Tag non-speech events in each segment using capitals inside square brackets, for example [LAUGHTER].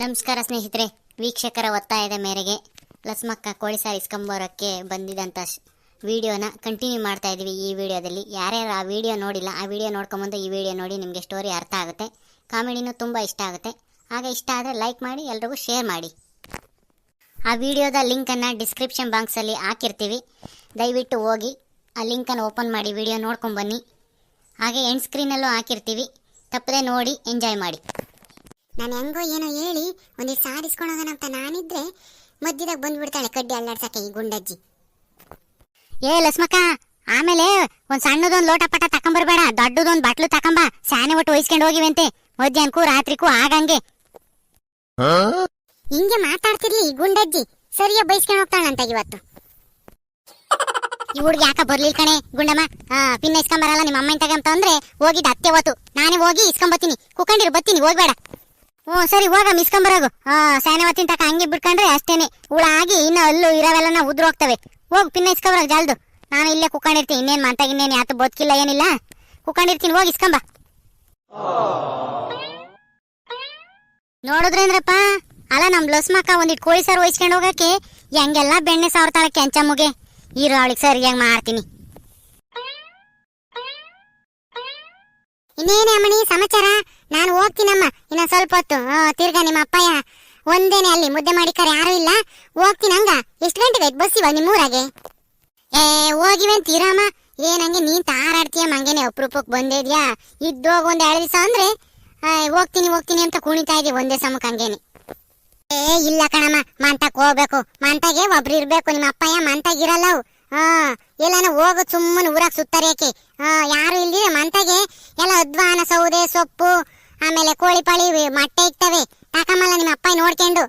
ನಮಸ್ಕಾರ ಸ್ನೇಹಿತರೆ. ವೀಕ್ಷಕರ ಒತ್ತಾಯದ ಮೇರೆಗೆ ಲಸ್ಮಕ್ಕ ಕೋಳಿ ಸಾರು ಇಸ್ಕೊಂಬರೋಕ್ಕೆ ಬಂದಿದ್ದಂಥ ವಿಡಿಯೋನ ಕಂಟಿನ್ಯೂ ಮಾಡ್ತಾ ಇದ್ದೀವಿ ಈ ವಿಡಿಯೋದಲ್ಲಿ. ಯಾರ್ಯಾರು ಆ ವಿಡಿಯೋ ನೋಡಿಲ್ಲ, ಆ ವಿಡಿಯೋ ನೋಡ್ಕೊಂಬಂದು ಈ ವಿಡಿಯೋ ನೋಡಿ ನಿಮಗೆ ಸ್ಟೋರಿ ಅರ್ಥ ಆಗುತ್ತೆ. ಕಾಮಿಡಿನೂ ತುಂಬ ಇಷ್ಟ ಆಗುತ್ತೆ. ಹಾಗೆ ಇಷ್ಟ ಆದರೆ ಲೈಕ್ ಮಾಡಿ, ಎಲ್ರಿಗೂ ಶೇರ್ ಮಾಡಿ. ಆ ವಿಡಿಯೋದ ಲಿಂಕನ್ನು ಡಿಸ್ಕ್ರಿಪ್ಷನ್ ಬಾಕ್ಸಲ್ಲಿ ಹಾಕಿರ್ತೀವಿ. ದಯವಿಟ್ಟು ಹೋಗಿ, ಆ ಲಿಂಕನ್ನು ಓಪನ್ ಮಾಡಿ, ವಿಡಿಯೋ ನೋಡ್ಕೊಂಬನ್ನಿ ಹಾಗೆ ಎಂಡ್ ಸ್ಕ್ರೀನಲ್ಲೂ ಹಾಕಿರ್ತೀವಿ. ತಪ್ಪದೆ ನೋಡಿ ಎಂಜಾಯ್ ಮಾಡಿ. ನಾನು ಹೆಂಗೋ ಏನೋ ಹೇಳಿ ಒಂದಿಷ್ಟು ಸಾರಿಸ್ಕೊಂಡು ಹೋಗೋಣ ಅಂತ ನಾನಿದ್ರೆ ಮಧ್ಯದಾಗ ಬಂದ್ಬಿಡ್ತಾಳೆ ಕಡ್ಡಿ ಅಲ್ಲಾಡ್ಸಕ್ಕೆ ಈ ಗುಂಡಜ್ಜಿ. ಏ ಲಸ್ಮಕ್ಕ ಆಮೇಲೆ ಒಂದ್ ಸಣ್ಣದೊಂದು ಲೋಟ ಪಟ ತಕೊಂಬರ್ಬೇಡ ದೊಡ್ಡದೊಂದ್ ಬಟ್ಲು ತಕೊಂಬ ಸ್ಯಾನೆ ಒಟ್ಟು ಒಯ್ಸ್ಕೊಂಡು ಹೋಗಿವಂತೆ ಮಧ್ಯಾಹ್ನಕ್ಕೂ ರಾತ್ರಿಗೂ ಆಗಂಗೆ. ಹಿಂಗೆ ಮಾತಾಡ್ತಿರ್ಲಿ ಈ ಗುಂಡಜ್ಜಿ ಸರಿಯಾಗಿ ಬೈಸ್ಕೊಂಡು ಹೋಗ್ತಾಳಂತ ಇವತ್ತು. ಈ ಹುಡುಗಿ ಯಾಕ ಬರ್ಲಿಲ್ಲ ಕಣೆ ಗುಂಡಮ್ಮ? ಪಿನ್ ಇಸ್ಕೊಂಬರಲ್ಲ ನಿಮ್ಮ ಅಮ್ಮನ ತಗಂತ ಅಂದ್ರೆ ಹೋಗಿದ್ದ ಅತ್ತೆ ಹೊತ್ತು. ನಾನೇ ಹೋಗಿ ಇಸ್ಕೊಂಬತ್ತೀನಿ ಕುಕ್ಕಂಡಿರು ಬತ್ತೀನಿ ಹೋಗ್ಬೇಡ. ಹ್ಞೂ, ಸರಿ, ಹೋಗ ಇಸ್ಕೊಂಬರೋಗು ಹಾ ಸ್ಯಾನೆ ಹೊತ್ತಿನ ತಕ, ಹಂಗೆ ಬಿಡ್ಕೊಂಡ್ರೆ ಅಷ್ಟೇನೆ. ಹುಳ ಆಗಿ ಇನ್ನು ಅಲ್ಲೂ ಇರವೆಲ್ಲ ಉದ್ರು ಹೋಗ್ತವೆ. ಹೋಗ್, ಪಿನ್ನ ಇಸ್ಕೊಂಬರೋಗ, ಜಲ್ದು. ನಾನು ಇಲ್ಲೇ ಕುಕ್ಕಂಡಿರ್ತೀನಿ. ಇನ್ನೇನು ಮಾಡ್ತಾಗ ಇನ್ನೇನು ಯಾತು ಬದುಕಿಲ್ಲ, ಏನಿಲ್ಲ. ಕುಕ್ಕಂಡಿರ್ತೀನಿ, ಹೋಗಿ, ಇಸ್ಕೊಂಬ. ನೋಡಿದ್ರೇಂದ್ರಪ್ಪ ಅಲ್ಲ, ನಮ್ ಲಸ್ಮಕ್ಕ ಒಂದಿಟ್ಟು ಕೋಳಿ ಸಾರು ಒಯ್ಸ್ಕೊಂಡು ಹೋಗಕ್ಕೆ, ಹೆಂಗೆಲ್ಲ ಬೆಣ್ಣೆ ಸಾವ್ತಾಳೆ ಕೆಂಚಮ್ಮಗೆ ಇರು, ಅವಳಿಗೆ ಸರಿಯಾಗಿ ಮಾಡ್ತೀನಿ ಇನ್ನೇನೇ ಅಮ್ಮಣಿ, ಸಮಾಚಾರ? ನಾನು ಹೋಗ್ತೀನಮ್ಮ. ಇನ್ನ ಸ್ವಲ್ಪ ಹೊತ್ತು. ತಿರ್ಗಾ ನಿಮ್ಮ ಅಪ್ಪಯ್ಯ. ಒಂದೇನೆ ಅಲ್ಲಿ ಮುದ್ದೆ ಮಾಡಿಕಾರೆ ಯಾರು ಇಲ್ಲ. ಹೋಗ್ತೀನಿ ಹಂಗ. ಎಷ್ಟು ಗಂಟೆಗೆ ಆಯ್ತು ಬಸ್ ಇವಾಗ ನಿಮ್ಮೂರಾಗೆ? ಏ, ಹೋಗಿವೆ ತೀರಾಮ ಏನಂಗೆ ನೀನ್ ತಾರಾಡ್ತೀಯ ಮಂಗೇನೆ ಅಪ್ರೂಪಕ್ಕೆ ಬಂದಿದ್ಯಾ ಇದ್ದೋಗ ಒಂದ್ ಎರಡು ದಿವಸ ಅಂದ್ರೆ ಹೋಗ್ತೀನಿ ಹೋಗ್ತೀನಿ ಅಂತ ಕುಣಿತಾ ಇದೀವಿ ಒಂದೇ ಸಮಕ್ಕೆ ಹಂಗೇನೆ. ಏ, ಇಲ್ಲ ಕಣಮ್ಮ. ಮಂತಕ್ ಹೋಗ್ಬೇಕು. ಮಂತಾಗೆ ಒಬ್ರು ಇರ್ಬೇಕು. ನಿಮ್ಮ ಅಪ್ಪಯ್ಯ ಮಂತಾಗ ಇರಲ್ಲ ಅವು. ಹಾ, ಎಲ್ಲಾನ ಹೋಗು ಸುಮ್ಮನೆ ಊರಾಗ ಸುತ್ತಾರೇಕೆ ಹಾ, ಯಾರು ಇಲ್ದಿರೆ ಮಂತಾಗೆ ಎಲ್ಲ ಅದ್ವಾನ ಸೌದೆ, ಸೊಪ್ಪು, ಆಮೇಲೆ ಕೋಳಿ ಪಾಳಿ, ಮೊಟ್ಟೆ ಇಕ್ತವೆ ತಾಕಮ್ಮಲ್ಲ ನಿಮ್ಮ ಅಪ್ಪ ನೋಡ್ಕೊಂಡು.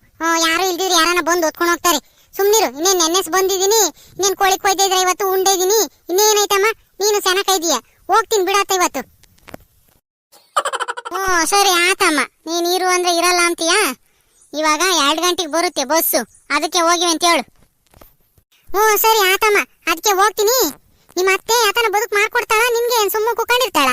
ಯಾರು ಇಲ್ದಿದ್ರೆ ಯಾರನ್ನ ಬಂದು ಹೊತ್ಕೊಂಡು ಹೋಗ್ತಾರೆ. ಸುಮ್ಮನಿರು ಇನ್ನೇನು ನೆನ್ನೆಸ್ ಬಂದಿದ್ದೀನಿ, ಇನ್ನೇನು ಕೋಳಿ ಕೊಯ್ದಿದ್ರೆ ಇವತ್ತು ಉಂಡೆ ಇದೀನಿ ಇನ್ನೇನೈತಮ್ಮ ನೀನು ಸೆನಕ ಇದೀಯ. ಹೋಗ್ತೀನಿ ಬಿಡತ್ತ ಇವತ್ತು. ಹ್ಞೂ ಸರಿ, ಆತಮ್ಮ. ನೀನು ಇರು ಅಂದ್ರೆ ಇರಲ್ಲ ಅಂತೀಯಾ? ಇವಾಗ ಎರಡು ಗಂಟೆಗೆ ಬರುತ್ತೆ ಬಸ್ಸು. ಅದಕ್ಕೆ ಹೋಗಿವೆ ಅಂತ ಹೇಳು. ಹ್ಞೂ ಸರಿ, ಆತಮ್ಮ. ಅದಕ್ಕೆ ಹೋಗ್ತೀನಿ. ನಿಮ್ಮ ಅತ್ತೆ ಯಾತನ ಬದುಕು ಮಾಡ್ಕೊಡ್ತಾಳ? ನಿನ್ಗೆ ಸುಮ್ಮನೆ ಸುಮ್ಮ ಕೂಕಂಡಿರ್ತಾಳ?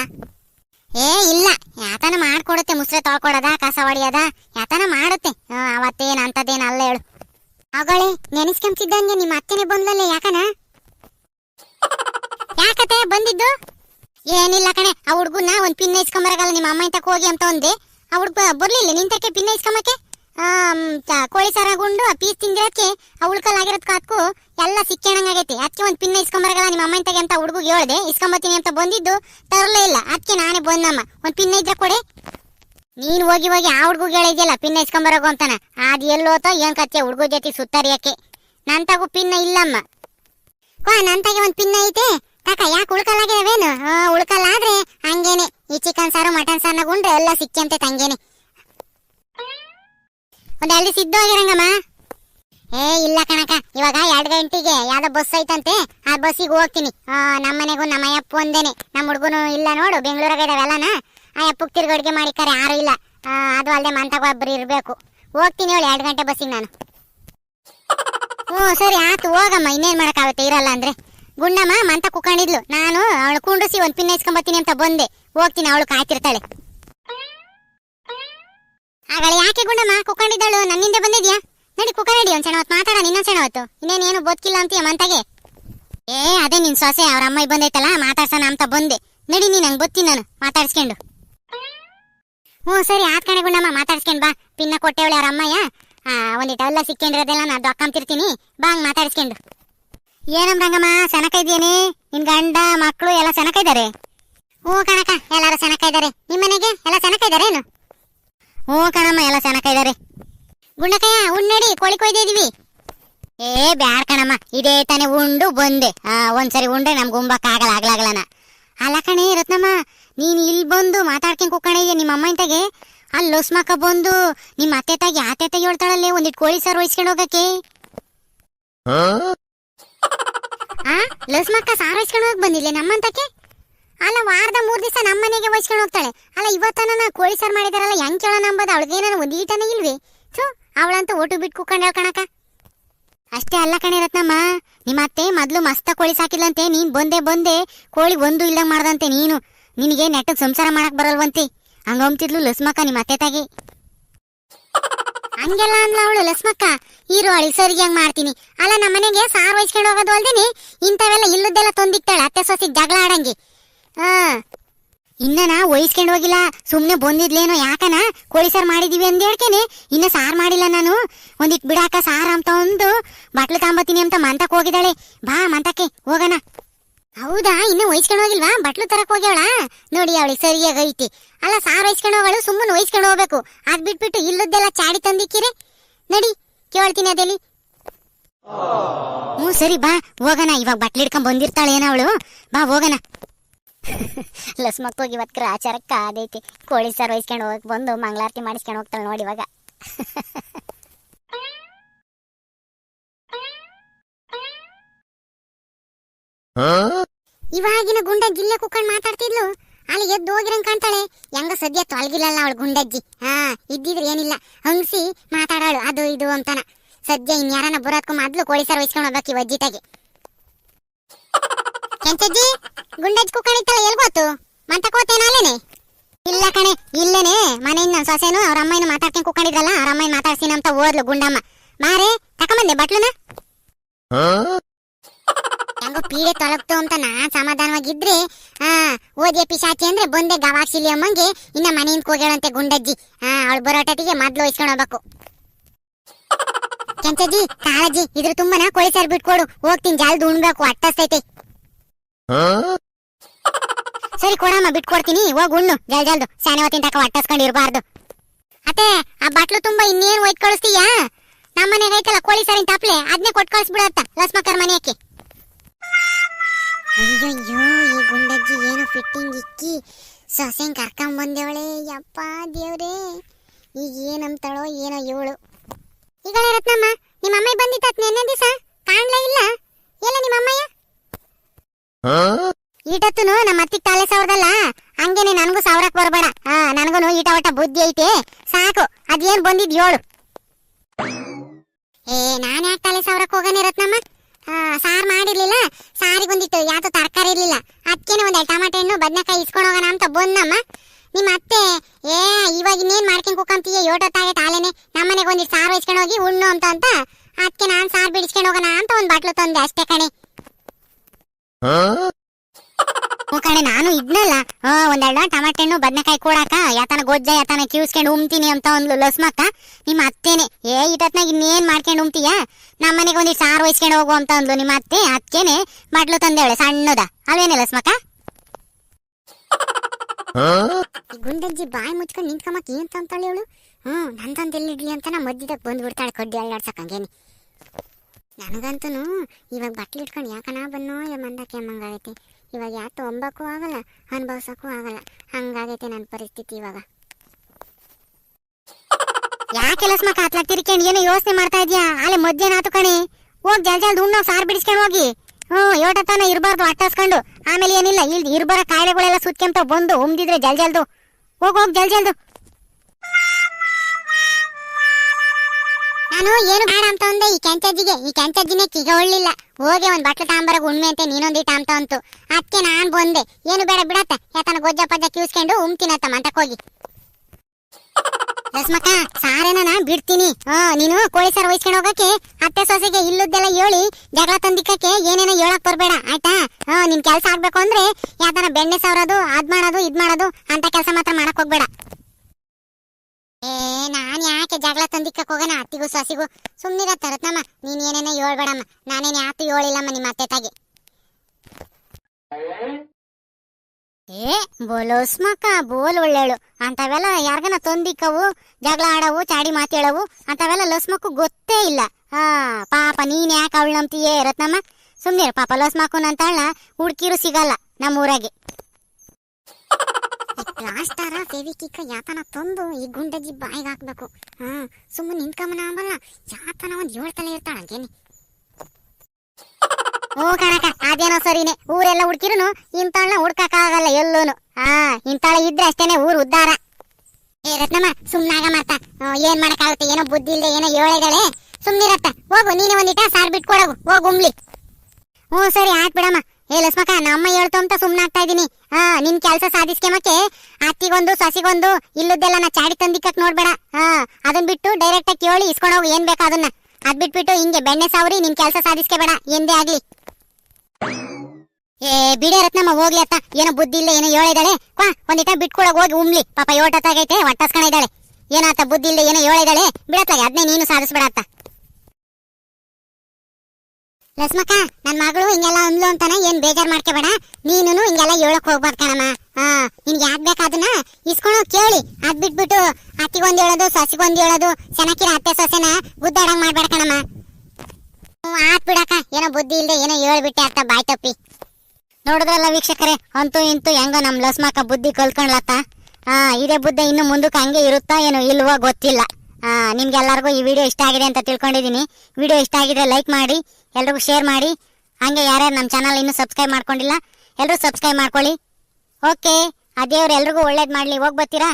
ಏ, ಇಲ್ಲ. ಯಾತನ ಮಾಡ್ಕೊಡುತ್ತೆ, ಮುಸ್ರೆ ತೊಳ್ಕೊಡದ, ಕಸ ಹೊಡಿಯದ? ಯಾತನ ಮಾಡುತ್ತೆ. ಅವತ್ತೇನು ಅಂತದೇನು ಅಲ್ಲ ಹೇಳು. ಆಗಳೇ ನೆನೆಸ್ಕೊಂತಿದ್ದಂಗೆ ನಿಮ್ಮ ಅತ್ತೆನೆ ಬಂದ್ಲಲ್ಲ ಯಾಕನ? ಯಾಕತೆ ಬಂದಿದ್ದು? ಏನಿಲ್ಲ ಕಣೆ, ಆ ಹುಡುಗನ್ನ ಒಂದ್ ಪಿನ್ ಇಸ್ಕೊಂಬರಗಲ್ಲ, ನಿಮ್ಮ ಅಮ್ಮ ತಕ ಹೋಗಿ ಅಂತ ಒಂದೆ ಆ ಹುಡುಗ ಬರ್ಲಿಲ್ಲ, ನಿಂತಕ್ಕೆ ಪಿನ್ ಇಸ್ಕೊಂಬಕ್ಕೆ? ಕೋಳಿ ಸಾರ ಗುಂಡು ಆ ಪೀಸ್ ತಿಂದಿರೋದಕ್ಕೆ ಆ ಉಳ್ಕಲ್ ಕಾತ್ಕು ಎಲ್ಲ ಸಿಕ್ಕಣಂಗಾಗೈತಿ ಅದಕ್ಕೆ ಒಂದ್ ಪಿನ್ನ ಇಸ್ಕೊಂಬರಗಲ್ಲ ನಿಮ್ಮ ಅಮ್ಮ ತಗೆ ಅಂತ ಹುಡುಗಿಗೆ ಹೇಳ್ದೆ. ಇಸ್ಕೊಂಬತ್ತೀನಿ ಅಂತ ಬಂದಿದ್ದು ತರಲೇ ಇಲ್ಲ. ಅದಕ್ಕೆ ನಾನೇ ಬಂದಮ್ಮ. ಒಂದ್ ಪಿನ್ನ ಇದ್ರೆ ಕೊಡೆ. ನೀನ್ ಹೋಗಿ ಹೋಗಿ ಆ ಹುಡುಗ ಹೇಳಿದ್ಯಲ್ಲ ಪಿನ್ನ ಇಸ್ಕೊಂಬರೋಗು ಅಂತಾನ. ಅದ್ ಎಲ್ಲೋತೋ ಏನ್ ಕತ್ತೆ ಹುಡುಗ ಜೊತೆ ಸುತ್ತರಿಯಕ್ಕೆ. ನನ್ನ ತಗು ಪಿನ್ನ ಇಲ್ಲಮ್ಮ. ಕೋ ನಂತಾಗೆ ಒಂದ್ ಪಿನ್ನ ಐತೆ. ಕಾಕ, ಯಾಕೆ ಹಾ ಉಳ್ಕಲ್ಲಾದ್ರೆ ಹಂಗೇನೆ. ಈ ಚಿಕನ್ ಸಾರು, ಮಟನ್ ಸಾರನ್ನ ಉಂಡ್ರೆ ಎಲ್ಲ ಸಿಕ್ಕಂತೆ ತಂಗೇನೆ. ಒಂದ್ ಅಲ್ಲಿ ಸಿದ್ದೋಗಿರಂಗಮ್ಮ ಏ, ಇಲ್ಲ ಕಣಕ ಇವಾಗ ಎರಡ್ ಗಂಟೆಗೆ ಯಾವ್ದೋ ಬಸ್ ಐತಂತೆ, ಆ ಬಸ್ಸಿಗೆ ಹೋಗ್ತೀನಿ. ನಮ್ಮ ಮನೆಗೂ ನಮ್ಮ ಅಯ್ಯಪ್ಪ ಒಂದೇನೆ. ನಮ್ಮ ಹುಡುಗನು ಇಲ್ಲ ನೋಡು, ಬೆಂಗಳೂರಾಗ ಇದಾವೆಲ್ಲನ ಆ ಅಪ್ಪಗ್ ತಿರ್ಗಿ ಅಡ್ಗೆ ಮಾಡಿಕಾರ ಯಾರು ಇಲ್ಲ. ಅದು ಅಲ್ಲದೆ ಮಂತಾಗ ಒಬ್ರು ಇರ್ಬೇಕು. ಹೋಗ್ತೀನಿ ಹೇಳಿ, ಎರಡು ಗಂಟೆ ಬಸ್ಸಿಗೆ ನಾನು. ಹ್ಞೂ ಸರಿ, ಆತು, ಹೋಗಮ್ಮ, ಇನ್ನೇನ್ ಮಾಡೋಕ್ಕಾಗುತ್ತೆ, ಇರಲ್ಲ ಅಂದ್ರೆ. ಗುಂಡಮ್ಮ, ಮಂತ ಕುಕೊಂಡಿದ್ಲು. ನಾನು ಅವಳು ಕುಂಡ್ರಿಸಿ ಒಂದ್ ಪಿನ್ನ ಇಸ್ಕೊಂಬತ್ತೀನಿ ಅಂತ ಬಂದೆ. ಹೋಗ್ತೀನಿ, ಅವಳು ಕಾಯ್ತಿರ್ತಾಳೆ. ಆಗಳ ಯಾಕೆ ಗುಂಡಮ್ಮ, ಕುಕೊಂಡಿದ್ದಾಳು? ನನ್ನಿಂದ ಬಂದಿದ್ಯಾ ನಡಿ ಒಂದ್ ಸಣ್ಣ ಮಾತಾಡ ನಿನ್ನ ಸಣ್ಣ ಹೊತ್ತು ಇನ್ನೇನೇನು ಬದುಕಿಲ್ಲ ಅಂತೀಯ ಮಂತಾಗೆ? ಏ, ಅದೇ ನಿನ್ ಸೊಸೆ, ಅವ್ರ ಅಮ್ಮ ಬಂದೈತಲ್ಲ, ಮಾತಾಡ್ಸೋಣ ಅಂತ ಬಂದೆ. ನಡಿ, ನೀನ್ ಹಂಗ್ ಬತ್ತೀನಿ ನಾನು, ಮಾತಾಡ್ಸ್ಕೊಂಡು. ಹ್ಞೂ, ಸರಿ, ಆತ್ ಕಣೆ ಗುಂಡಮ್ಮ, ಮಾತಾಡ್ಸ್ಕೊಂಡ್ ಬಾ. ಪಿನ್ನ ಕೊಟ್ಟೆವಳೆ ಅವ್ರ ಅಮ್ಮಯ್ಯ. ಒಂದಿಟ್ಟು ಎಲ್ಲ ಸಿಕ್ಕೊಂಡಿರೋದೆಲ್ಲ ನಾ ದೊಕ್ಕಂತಿರ್ತೀನಿ ಬಾ, ಹಂಗ್ ಮಾತಾಡ್ಸ್ಕೊಂಡು. ಏನಮ್ಮ ರಂಗಮ್ಮ ಸೆನಕ ಇದೆಯೇನೆ ನಿನ್ ಗಂಡ ಮಕ್ಕಳು ಎಲ್ಲ ಸೆನಕ ಇದಾರೆ ಹ್ಞೂ, ಕಣಕ, ಎಲ್ಲಾರು ಸೆನಕ ಇದಾರೆ ನಿಮ್ಮ ಮನೆಗೆ ಎಲ್ಲ ಸೆನಕ ಇದ್ದಾರೇನು ಹ್ಞೂ, ಕಣಮ್ಮ, ಎಲ್ಲ ಸೆನಕ ಇದಾರೆ ಗುಂಡಕಯ್ಯ ಉಣ್ಣಡಿ, ಕೋಳಿ ಕೊಯ್ದಿದೀವಿ ಏ ಬ್ಯಾರ್ ಕಣಮ್ಮ, ಇದೇ ತಾನೆ ಉಂಡು ಬಂದೆ. ಆ, ಒಂದ್ಸರಿ ಉಂಡ್ರೆ ನಮ್ಗೆ ಉಂಬಕ್ಕಾಗಲ್ಲ ಆಗ್ಲಾಗ್ಲನ ಅಲ್ಲ ಕಣೆ, ರತ್ನಮ್ಮ, ನೀನ್ ಇಲ್ಲಿ ಬಂದು ಮಾತಾಡ್ಕೊಂಡ್ ಕುಕ್ಕಣಿದ್ಯ ನಿಮ್ಮ ಅಮ್ಮ ಇಂತಾಗೆ ಅಲ್ಲಿ ಲೊಸ್ಮಕ್ಕ ಬಂದು ನಿಮ್ಮ ಅತ್ತೆ ತಾಗಿ ಆತೆ ತಾಗಿ ಹೇಳ್ತಾಳಲ್ಲೇ ಒಂದಿಟ್ಟು ಕೋಳಿ ಸಾರು ಒಯ್ಸ್ಕೊಂಡು ಹೋಗಕ್ಕೆ? ಆ ಲೊಸ್ಮಕ್ಕ ಸಾರು ಒಯ್ಸ್ಕೊಂಡು ಹೋಗ್ ಬಂದಿಲ್ಲ ನಮ್ಮಂತಕ್ಕೆ ಅಲ್ಲ, ವಾರದ ಮೂರ್ ದಿವಸ ನಮ್ಮ ಮನೆಗೆ ಒಯ್ಸ್ಕೊಂಡು ಹೋಗ್ತಾಳೆ. ಅಲ್ಲ, ಇವತ್ತನ ಕೋಳಿ ಸಾರು ಮಾಡಿದಾರಲ್ಲ, ಹೆಂಗ್ ಕೇಳೋಣ ಅಂಬೋದು? ಅವಳಿಗೇನ ಒಂದ್ ಈಟನೇ ಇಲ್ವೇ? ಅವಳಂತೂ ಓಟು ಬಿಟ್ಟು ಕುಕ್ಕಂಡ್ ಕಣಕ ಅಷ್ಟೇ ಅಲ್ಲ ಕಣೆ ರತ್ನಮ್ಮ ನಿಮ್ಮ ಅತ್ತೆ ಮೊದ್ಲು ಮಸ್ತ ಕೋಳಿ ಸಾಕಿಲ್ಲಂತೆ ನೀನು ಬಂದೆ ಬಂದೆ ಕೋಳಿ ಒಂದು ಇಲ್ಲ ಮಾಡ್ದಂತೆ ನೀನು. ನಿನಗೆ ನೆಟ್ಟ ಸಂಸಾರ ಮಾಡಕ್ ಬರಲ್ವಂತೆ. ಹೊಂತಿದ್ಲು ಲಸ್ಮಕ್ಕ ನಿಮ್ಮ ಅತ್ತೆ ತಾಗಿ ಹಂಗೆಲ್ಲ ಅಂದ್ಲ ಅವಳು ಲಸ್ಮಕ್ಕ. ಈರುಳ್ಳಿ ಸರಿಗೆ ಹಂಗೆ ಮಾಡ್ತೀನಿ. ಅಲ್ಲ, ನಮ್ಮ ಮನೆಗೆ ಸಾರು ವಹಿಸ್ಕೊಂಡು ಹೋಗೋದು ಅಲ್ದೇನಿ ಇಂಥವೆಲ್ಲ ಇಲ್ಲದೆಲ್ಲ ತಂದಿಕ್ತಾಳೆ ಅತ್ತೆ ಸೊಸಿಗೆ ಜಗಳ ಆಡಂಗೆ. ಹಾ. ಇನ್ನ ಒಯ್ಸ್ಕೊಂಡು ಹೋಗಿಲ್ಲ. ಸುಮ್ನೆ ಬಂದಿದ್ಲೇನೋ ಯಾಕನ? ಕೋಳಿ ಸಾರು ಮಾಡಿದೀವಿ ಅಂದ ಹೇಳ್ಕೇನೆ. ಇನ್ನ ಸಾರ್ ಮಾಡಿಲ್ಲ ನಾನು. ಒಂದಿಟ್ ಬಿಡಾಕ ಸಾರ್ ಅಂತ ಒಂದು ಬಟ್ಲು ತಾಂಬತ್ತೀನಿ ಅಂತ ಮಂತಕ್ ಹೋಗಿದ್ದಾಳೆ. ಬಾ ಮಂತಕ್ಕೆ ಹೋಗೋಣ. ಹೌದಾ? ಇನ್ನ ವಹಿಸ್ಕೊಂಡು ಹೋಗಿಲ್ವಾ? ಬಟ್ಲು ತರಕ್ ಹೋಗ್ಯಾಳ? ನೋಡಿ ಅವಳಿಗೆ ಸರಿಯಾಗಿ ಐತಿ. ಅಲ್ಲ ಸಾರ್ ವಹಿಸ್ಕೊಂಡು ಹೋಗಳು, ಸುಮ್ಮನೆ ವಹಿಸ್ಕೊಂಡು ಹೋಗ್ಬೇಕು. ಅದ್ ಬಿಟ್ಬಿಟ್ಟು ಇಲ್ಲದ್ದೆಲ್ಲ ಚಾಡಿ ತಂದಿಕ್ಕಿರಿ. ನಡಿ, ಕೇಳ್ತೀನಿ ಅದೇಲಿ ಹ್ಞೂ, ಸರಿ ಬಾ. ಹೋಗೋಣ. ಇವಾಗ ಬಟ್ಲು ಹಿಡ್ಕೊಂಡ್ ಬಂದಿರ್ತಾಳೆ ಏನ ಅವಳು. ಬಾ, ಹೋಗಣ. [LAUGHS] ಲಸ್ಮಕ್ ಹೋಗಿ ಇವತ್ತು ಆಚಾರಕ್ಕೆ ಆದೈತಿ ಕೋಳಿ ಸಾರು ವಹಿಸ್ಕೊಂಡು ಹೋಗಕ್ ಬಂದು ಮಂಗಳಾರತಿ ಮಾಡಿಸ್ಕೊಂಡು ಹೋಗ್ತಾಳೆ ನೋಡಿ ಇವಾಗ. [LAUGHS] ಇವಾಗಿನ ಗುಂಡಜ್ಜಿ ಇಲ್ಲೇ ಕುಕ್ಕಂಡ್ ಮಾತಾಡ್ತಿದ್ಲು. ಅಲ್ಲಿ ಎದ್ದು ಹೋಗಿರಂಗ್ ಕಾಣ್ತಾಳೆ. ಹೆಂಗ ಸದ್ಯ ತೊಳಗಿಲ್ಲಲ್ಲ ಅವಳು ಗುಂಡಜ್ಜಿ. ಹಾ ಇದ್ದಿದ್ರೆ ಏನಿಲ್ಲ. ಹಂಗ್ಸಿ ಮಾತಾಡಾಳು. ಅದು ಇದು ಅಂತಾನ. ಸದ್ಯ ಇನ್ಯಾರನ ಬರೋದ್ಕು ಮೊದ್ಲು ಕೋಳಿ ಸಾರು ವಹಿಸ್ಕೊಂಡು ಹೋಗ್ಬೇಕು ಈ ಅಜ್ಜಿತಾಗೆ ಕೆಂಚಜ್ಜಿ ಗುಂಡಜ್ಜಿ ಕುಕ್ಕಣಿತ್ತಲ್ಲ ಎಲ್ ಗೊತ್ತು ಮಂತಕೋತೇನ ಅಲ್ಲೇನೆ? ಇಲ್ಲ ಕಣೆ ಇಲ್ಲೇನೆ. ಮನೆಯಿಂದ ನನ್ ಸೊಸೆನು ಅವ್ರ ಅಮ್ಮನ ಮಾತಾಡ್ಕೊಂಡು ಕುಕ್ಕಣಿದ್ರಲ್ಲ ಅವ್ರ ಅಮ್ಮನ ಮಾತಾಡ್ಸಿನ ಅಂತ ಓದ್ಲು ಗುಂಡಮ್ಮ. ಮಾರೆ ತಕೊಂಬಂದೆ ಬಟ್ಲನ? ಹೆಂಗೋ ಪೀಡೆ ತೊಲಗ್ತು ಅಂತ ನಾನ್ ಸಮಾಧಾನವಾಗಿದ್ರೆ ಆ ಓದಿಯ ಪಿಶಾಚಿ ಅಂದ್ರೆ ಬಂದೆ ಗವಾಕ್ಸಿಲಿ ಅಮ್ಮಂಗೆ ಇನ್ನ ಮನೆಯಿಂದ ಹೋಗ್ಯಾಳಂತೆ ಗುಂಡಜ್ಜಿ. ಹಾ ಅವಳು ಬರೋಟತಿಗೆ ಮೊದ್ಲು ವಹಿಸ್ಕೊಂಡು ಹೋಗ್ಬೇಕು. ಕೆಂಚಜ್ಜಿ ಕಾಳಜ್ಜಿ ಇದ್ರ ತುಂಬನ ಕೋಳಿ ಸಾರು ಬಿಟ್ಕೊಡು. ಹೋಗ್ತೀನಿ ಜಾಲ್ದು ಉಣ್ಬೇಕು ಅಟ್ಟಸ್ತೈತೆ. ಸರಿ ಕೊಡಮ್ಮ, ಬಿಟ್ಕೊಡ್ತೀನಿ. ಹೋಗ್ ಉಣ್ಣು. ಜಲ್ ಜಲ್ದು. ಶಾನೆ ಹೊತ್ತಿನ ತಕ ಅಟ್ಟಸ್ಕೊಂಡು ಇರಬಾರ್ದು. ಅತ್ತೆ, ಆ ಬಾಟ್ಲು ತುಂಬಾ ಇನ್ನೇನ್ ಒಯ್ದ್ ಕಳಿಸ್ತೀಯಾ? ನಮ್ಮನೆಗೆ ಐತಲ್ಲ, ಕೋಳಿ ಸಾರಿನ ತಪ್ಲೆ. ಅದನ್ನೇ ಕೊಟ್ಟು ಕಳಿಸ್ಬಿಡತ್ತ, ಲಸ್ಮಕರ್ ಮನೆಯಕ್ಕೆ ಅಯ್ಯಯ್ಯೋ, ಈ ಗುಂಡಜ್ಜಿ ಏನು ಫಿಟ್ಟಿಂಗ್ ಇಕ್ಕಿ. ಸೊಸೆಂಗ್ ಕರ್ಕೊಂಡ್ ಬಂದೇವಳೆ ಯಪ್ಪ ದೇವ್ರೇ. ಈಗ ಏನಂತಾಳೋ ಏನೋ ಇವಳು. ಈಗಲೇ ರತ್ನಮ್ಮ ನಿಮ್ಮ ಅಮ್ಮ ಬಂದಿತ್ತ ನೆನ್ನೆ ದಿವಸ? ಕಾಣ್ಲೇ ಇಲ್ಲ. ಎಲ್ಲ ನಿಮ್ಮ ಅಮ್ಮಯ್ಯ ಈಟತ್ತುನು ನಮ್ಮ ಅತ್ತಿಗೆ ತಲೆ ಸಾವಿರದಲ್ಲ. ಹಂಗೇನೆ ನನಗೂ ಸಾವಿರಕ್ಕೆ ಬರಬೇಡ. ಹಾ ನನಗೂ ಈಟ ಒಟ್ಟ ಬುದ್ಧಿ ಐತೆ. ಸಾಕು, ಅದೇನ್ ಬಂದಿದ್ ಏಳು ಏ, ನಾನು ಯಾಕೆ ತಲೆ ಸಾವಿರಕ್ಕೆ ಹೋಗನೆ ರತ್ನಮ್ಮ? ಸಾರ್ ಮಾಡಿರ್ಲಿಲ್ಲ, ಸಾರಿಗೊಂದಿತ್ತು ಯಾವ್ದು ತರಕಾರಿ ಇರ್ಲಿಲ್ಲ. ಅದಕ್ಕೇನೆ ಒಂದ್ ಟಮಾಟೆ ಹಣ್ಣು, ಬದನೆಕಾಯಿ ಇಸ್ಕೊಂಡು ಹೋಗೋಣ ಅಂತ ಬಂದಮ್ಮ. ನಿಮ್ಮ ಅತ್ತೆ, ಏ, ಇವಾಗ ಇನ್ನೇನ್ ಮಾಡ್ಕೊಂಡ್ ಕುಕ್ಕಂತೀಯ ಏಟೊತ್ತಾಗೈತೆ ಆಲೇನೆ ನಮ್ಮನೆಗೆ ಒಂದಿಟ್ಟು ಸಾರು ಇಸ್ಕೊಂಡು ಹೋಗಿ ಉಣ್ಣು ಅಂತ ಅಂತ. ಅದಕ್ಕೆ ನಾನ್ ಸಾರ್ ಬಿಡಿಸ್ಕೊಂಡು ಹೋಗೋಣ ಅಂತ ಒಂದ್ ಬಾಟ್ಲು ತಂದೆ ಅಷ್ಟೇ ಕಣೆ. ಕಣೆ ನಾನು ಇದ್ನಲ್ಲ. ಒಂದೆರಡ ಟಮಾಟೆ ಹಣ್ಣು ಬದನೆಕಾಯಿ ಕೊಡಾಕ ಯಾತನ ಗೊಜ್ಜ ಯಾತನ ಕಿವಿಸ್ಕೊಂಡು ಉಮ್ತೀನಿ ಅಂತ ಒಂದು ಲಸ್ಮಕ್ಕ. ನಿಮ್ಮ ಅತ್ತೇನೆ. ಏ ಇಟತ್ನಾಗ ಇನ್ನೇನ್ ಮಾಡ್ಕೊಂಡು ಉಮ್ತೀಯ? ನಮ್ಮನೆಗೆ ಒಂದಿಷ್ಟು ಸಾರು ವಹಿಸ್ಕೊಂಡು ಹೋಗು ಅಂತ ಅಂದ್ಲು ನಿಮ್ಮ ಅತ್ತೆ. ಅದಕ್ಕೇನೆ ಬಾಟ್ಲು ತಂದೇವಳೆ ಸಣ್ಣದ. ಅವೇನೆ ಲಸ್ಮಕ್ಕ? ಗುಂಡಜ್ಜಿ ಬಾಯಿ ಮುಚ್ಕೊಂಡು ನಿಂತ್ಕೊಂಬಕ್ ಏನ್ ತಂತಾಳೆ ಇವಳು ಹ್ಮ್ ನಂದಂತ ಎಲ್ಲಿಡ್ಲಿ ಅಂತ ನಾ ಮಧ್ಯದಾಗ ಬಂದ್ಬಿಡ್ತಾಳೆ ಕಡ್ಡಿ ಅಳ್ಳಾಡ್ಸಕ್ ಹಂಗೇನಿ. ನನಗಂತೂ ಇವಾಗ ಬಟ್ಲು ಇಟ್ಕೊಂಡು ಯಾಕನ ಬನ್ನೋ ಮಂದಕ್ಕೆ ಅಮ್ಮಂಗಾಗೈತಿ. ಇವಾಗ ಯಾತು ತೊಂಬಕ್ಕೂ ಆಗಲ್ಲ, ಅನುಭವಿಸೋಕ್ಕೂ ಆಗಲ್ಲ. ಹಂಗಾಗೈತೆ ನನ್ನ ಪರಿಸ್ಥಿತಿ ಇವಾಗ. ಯಾ ಕೆಲಸ ತಿರ್ಕೊಂಡು ಏನೋ ಯೋಚನೆ ಮಾಡ್ತಾ ಇದೀಯಾ? ಅಲ್ಲೇ ಮಧ್ಯಾಹ್ನ ಆತು ಕಣಿ. ಹೋಗಿ ಜಲ್ ಉಣ್ಣೋ ಸಾರ್ ಬಿಡಿಸ್ಕೊಂಡು ಹೋಗಿ. ಹ್ಞೂ ತಾನ ಇರಬಾರ್ದು ಅಟ್ಟಾಸ್ಕೊಂಡು. ಆಮೇಲೆ ಏನಿಲ್ಲ ಇಲ್ಲಿ ಇರ್ಬರ ಕಾಯಿಲೆಗಳೆಲ್ಲ ಸುತ್ಕೊಂತ ಬಂದು ಉಮ್ದಿದ್ರೆ ಜಲ್ ಜಲ್ದು. ಹೋಗಿ ಹೋಗಿ ಜಲ್ ಜಲ್ದು. ನಾನು ಏನು ಬೇಡ ಅಂತ ಅಂದೆ, ಈ ಕೆಂಚಜ್ಜಿಗೆ. ಈ ಕೆಂಚಜ್ಜಿನೇ ಕಿಗ ಒಳ್ಳಿಲ್ಲ. ಹೋಗಿ ಒಂದ್ ಬಟ್ಲು ತಾಂಬರಗ್ ಉಣ್ಮೆ ಅಂತ ನೀನೊಂದಿಟ ಅಂತ ಅಂತು. ಅದಕ್ಕೆ ನಾನ್ ಬಂದೆ. ಏನು ಬೇಡ ಬಿಡತ್ತ. ಯಾತನ ಗೊಜ್ಜ ಪಜ್ಜ ಕಿವಿಸ್ಕೊಂಡು ಉಮ್ತಿನತ್ತ ಮಂತಕ್ ಹೋಗಿ ರಸ್ಮಕ್ಕ, ಸಾರೇನ ನಾ ಬಿಡ್ತೀನಿ. ಹಾ ನೀನು ಕೋಳಿ ಸಾರು ವಹಿಸ್ಕೊಂಡು ಹೋಗಕ್ಕೆ, ಅತ್ತೆ ಸೊಸೆಗೆ ಇಲ್ಲದ್ದೆಲ್ಲ ಹೇಳಿ ಜಗಳ ತಂದಿಕ್ಕಕ್ಕೆ ಏನೇನೋ ಹೇಳಕ್ ಬರ್ಬೇಡ, ಆಯ್ತಾ? ಹಾ ನಿನ್ ಕೆಲ್ಸ ಆಗ್ಬೇಕು ಅಂದ್ರೆ ಯಾತನ ಬೆಣ್ಣೆ ಸಾರೋದು ಅದ್ ಮಾಡೋದು, ಇದ್ ಮಾಡೋದು, ಅಂತ ಕೆಲಸ ಮಾತ್ರ ಮಾಡಕ್ ಹೋಗ್ಬೇಡ ಏ ನಾನ್ ಯಾಕೆ ತಂದಿಕ್ಕಕ್ ಹೋಗೋಣ, ಅತ್ತಿಗೂ ಸೊಸಿಗೂ. ಸುಮ್ಮನಿರ ತರತ್ನಮ್ಮ ನೀನ್ ಏನೇನೋ ಹೇಳ್ಬೇಡಮ್ಮ. ನಾನೇನ್ ಯಾತು ಹೇಳಿಲ್ಲಮ್ಮ ನಿಮ್ಮ ಅತ್ತೆ ತಾಗಿ ಏ ಬೋಲೋಸ್ಮಕ್ಕ ಬೋಲ್ ಒಳ್ಳೆಳು. ಅಂತವೆಲ್ಲ ಯಾರ್ಗನ ತೊಂದಿಕ್ಕವು ಜಗಳ ಆಡವು, ಚಾಡಿ ಮಾತೇಳವು ಅಂತವೆಲ್ಲ ಲಸ್ಮಕ್ಕು ಗೊತ್ತೇ ಇಲ್ಲ. ಹಾ, ಪಾಪ ನೀನ್ ಯಾಕೆ ಅವಳು ನಂಬ್ತೀಯೇ ರತ್ನಮ್ಮ? ಸುಮ್ಮನೆ ಪಾಪ ಲಸ್ಮಕ್ಕನ್ ಅಂತಾಳ ಹುಡ್ಕಿರು ಸಿಗಲ್ಲ ನಮ್ಮೂರಾಗೆ. ಪ್ಲಾಸ್ಟರ ಫೆವಿಕಿಕ್ ಯಾತನ ತಂದು ಈ ಗುಂಡಜ್ಜಿ ಬಾಯಿಗೆ ಹಾಕ್ಬೇಕು. ಹಾ ಸುಮ್ಮನೆ ನಿಂತ್ಕೊಂಬನ ಅಂಬಲ್ಲ. ಯಾತನ ಒಂದ್ ಏಳ್ ತಲೆ ಇರ್ತಾಳಂತೇನಿ ಓ ಕಣಕ ಅದೇನೋ ಸರಿನೆ. ಊರೆಲ್ಲ ಹುಡ್ಕಿರುನು ಇಂತಾಳ ಹುಡ್ಕಕ್ ಆಗಲ್ಲ ಎಲ್ಲೂನು. ಹಾ, ಇಂತಾಳ ಇದ್ರೆ ಅಷ್ಟೇನೆ ಊರ್ ಉದ್ದಾರ. ಏ, ರತ್ನಮ್ಮ ಸುಮ್ನಾಗ ಮಾತ ಏನ್ ಮಾಡಕ್ಕಾಗುತ್ತೆ? ಏನೋ ಬುದ್ಧಿ ಇಲ್ಲದೆ ಏನೋ ಏಳೆಗಳೇ ಸುಮ್ನಿರತ್ತ. ಹೋಗು, ನೀನೆ ಒಂದಿಟ ಸಾರ್ ಬಿಟ್ಕೊಡಗು. ಹೋಗು, ಉಮ್ಲಿ. ಹ್ಞೂ, ಸರಿ, ಆಯ್ತು ಬಿಡಮ್ಮ. ಏ ಲಸ್ಮಕ್ಕ ನಮ್ಮ ಹೇಳ್ತು ಅಂತ ಸುಮ್ಮನೆ ಆಗ್ತಾ ಇದೀನಿ ಹಾ ನಿನ್ ಕೆಲಸ ಸಾಧಿಸ್ಕೆಮಕ್ಕೆ ಅತ್ತಿಗೊಂದು, ಸಸಿಗೊಂದು, ಇಲ್ಲದ್ದೆಲ್ಲ ನಾ ಚಾಡಿ ತಂದಿಕ್ಕ ನೋಡ್ಬೇಡ. ಹಾ ಅದನ್ ಬಿಟ್ಟು ಡೈರೆಕ್ಟ್ ಆಗಿ ಕೇಳಿ ಇಸ್ಕೊಂಡ್ ಹೋಗಿ, ಏನ್ ಬೇಕಾ ಅದನ್ನ. ಅದ್ ಬಿಟ್ಬಿಟ್ಟು ಹಿಂಗೆ ಬೆಣ್ಣೆ ಸಾವ್ರಿ, ನಿನ್ ಕೆಲಸ ಸಾಧಿಸ್ಕೆ ಬೇಡ ಎಂದೇ ಆಗ್ಲಿ. ಏ, ಬಿಡೆ ರತ್ನಮ್ಮ, ಹೋಗ್ಲಿ ಅತ್ತ. ಏನೋ ಬುದ್ಧಿ ಇಲ್ಲ ಏನೋ ಹೇಳಿದಾಳೆ. ಕ್ವಾ ಒಂದಿಟ ಬಿಟ್ಕೊಳಗ್ ಹೋಗಿ ಉಮ್ಲಿ. ಪಾಪ ಯೋಟತ್ತಾಗೈತೆ ಹೊಟ್ಟಸ್ಕಣ ಇದ್ದಾಳೆ. ಏನಾತ ಬುದ್ಧಿ ಇಲ್ಲ ಏನೋ ಹೇಳಿದಾಳೆ. ಬಿಡತ್ತಾಗ ಅದನ್ನೇ ನೀನು ಸಾಧಿಸ್ಬೇಡ ಅತ್ತ ಲಸ್ಮಕ್ಕ ನನ್ ಮಗಳು ಹಿಂಗೆಲ್ಲ ಅಂದ್ಲು ಅಂತಾನೆ ಏನ್ ಬೇಜಾರ್ ಮಾಡ್ಕೋಬೇಡ. ನೀನು ಹಿಂಗೆಲ್ಲ ಹೇಳಕ್ ಹೋಗ್ಬಾರ್ದು ಕಣಮ್ಮ. ನಿನ್ಗೆ ಯಾಕ್ ಬೇಕಾದನ್ನ ಇಸ್ಕೊಂಡು ಕೇಳಿ. ಅದ್ ಬಿಟ್ಬಿಟ್ಟು ಅತ್ತಿಗೊಂದ್ ಹೇಳೋದು, ಸಸಿಗೊಂದ್ ಹೇಳೋದು ಚೆನ್ನಾಗಿರ ಅತ್ತೆ ಸೊಸೆನ ಗುದ್ದಾಡಂಗ್ ಮಾಡ್ಬೇಡ ಕಣಮ್ಮ. ಆತ್ ಬಿಡಕ್ಕ. ಏನೋ ಬುದ್ಧಿ ಇಲ್ಲದೆ ಏನೋ ಹೇಳ್ಬಿಟ್ಟೆ ಅತ್ತ ಬಾಯ್ ತಪ್ಪಿ. ನೋಡಿದ್ರಲ್ಲ ವೀಕ್ಷಕರೇ, ಅಂತೂ ಇಂತೂ ಹೆಂಗೋ ನಮ್ ಲಸ್ಮಕ್ಕ ಬುದ್ಧಿ ಕಲ್ಕೊಂಡ್ಲತ್ತ ಹಾ ಇದೇ ಬುದ್ಧಿ ಇನ್ನು ಮುಂದಕ್ಕೆ ಹಂಗೆ ಇರುತ್ತಾ ಏನೋ ಇಲ್ವೋ ಗೊತ್ತಿಲ್ಲ. ನಿಮ್ಗೆಲ್ಲರಿಗೂ ಈ ವಿಡಿಯೋ ಇಷ್ಟ ಆಗಿದೆ ಅಂತ ತಿಳ್ಕೊಂಡಿದೀನಿ ವಿಡಿಯೋ ಇಷ್ಟ ಆಗಿದ್ರೆ ಲೈಕ್ ಮಾಡಿ ಎಲ್ರಿಗೂ ಶೇರ್ ಮಾಡಿ. ಹಂಗೆ ಯಾರ್ಯಾರು ನಮ್ಮ ಚಾನಲ್ ಇನ್ನೂ ಸಬ್ಸ್ಕ್ರೈಬ್ ಮಾಡ್ಕೊಂಡಿಲ್ಲ ಎಲ್ಲರೂ ಸಬ್ಸ್ಕ್ರೈಬ್ ಮಾಡ್ಕೊಳ್ಳಿ. ಓಕೆ ಆ ದೇವ್ರು ಎಲ್ರಿಗೂ ಒಳ್ಳೇದು ಮಾಡಲಿ. ಹೋಗಿ ಬರ್ತೀರಾ?